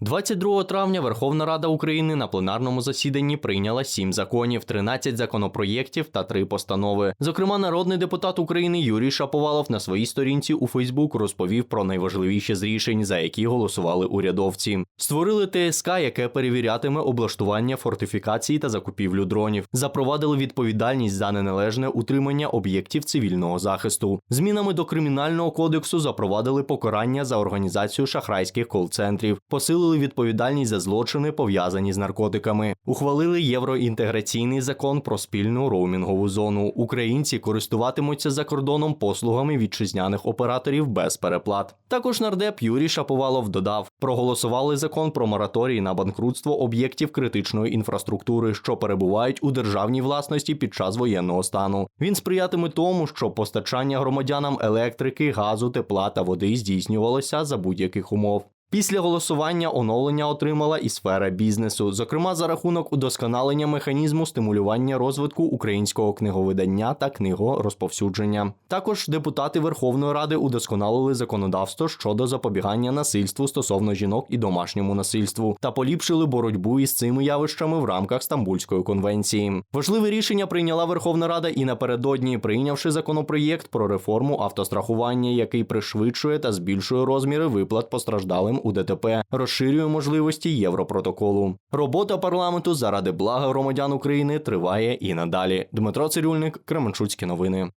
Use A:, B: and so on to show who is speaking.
A: 22 травня Верховна Рада України на пленарному засіданні прийняла сім законів, 13 законопроєктів та три постанови. Зокрема, народний депутат України Юрій Шаповалов на своїй сторінці у Фейсбук розповів про найважливіші з рішень, за які голосували урядовці. Створили ТСК, яке перевірятиме облаштування фортифікацій та закупівлю дронів. Запровадили відповідальність за неналежне утримання об'єктів цивільного захисту. Змінами до кримінального кодексу запровадили покарання за організацію шахрайських кол-центрів. Посилили відповідальність за злочини, пов'язані з наркотиками. Ухвалили євроінтеграційний закон про спільну роумінгову зону. Українці користуватимуться за кордоном послугами вітчизняних операторів без переплат. Також нардеп Юрій Шаповалов додав: проголосували закон про мораторій на банкрутство об'єктів критичної інфраструктури, що перебувають у державній власності під час воєнного стану. Він сприятиме тому, що постачання громадянам електрики, газу, тепла та води здійснювалося за будь-яких умов. Після голосування оновлення отримала і сфера бізнесу, зокрема за рахунок удосконалення механізму стимулювання розвитку українського книговидання та книгорозповсюдження. Також депутати Верховної Ради удосконалили законодавство щодо запобігання насильству стосовно жінок і домашньому насильству та поліпшили боротьбу із цими явищами в рамках Стамбульської конвенції. Важливе рішення прийняла Верховна Рада і напередодні, прийнявши законопроєкт про реформу автострахування, який пришвидшує та збільшує розміри виплат постраждалим у ДТП, розширює можливості Європротоколу. Робота парламенту заради блага громадян України триває і надалі. Дмитро Цирюльник, Кременчуцькі новини.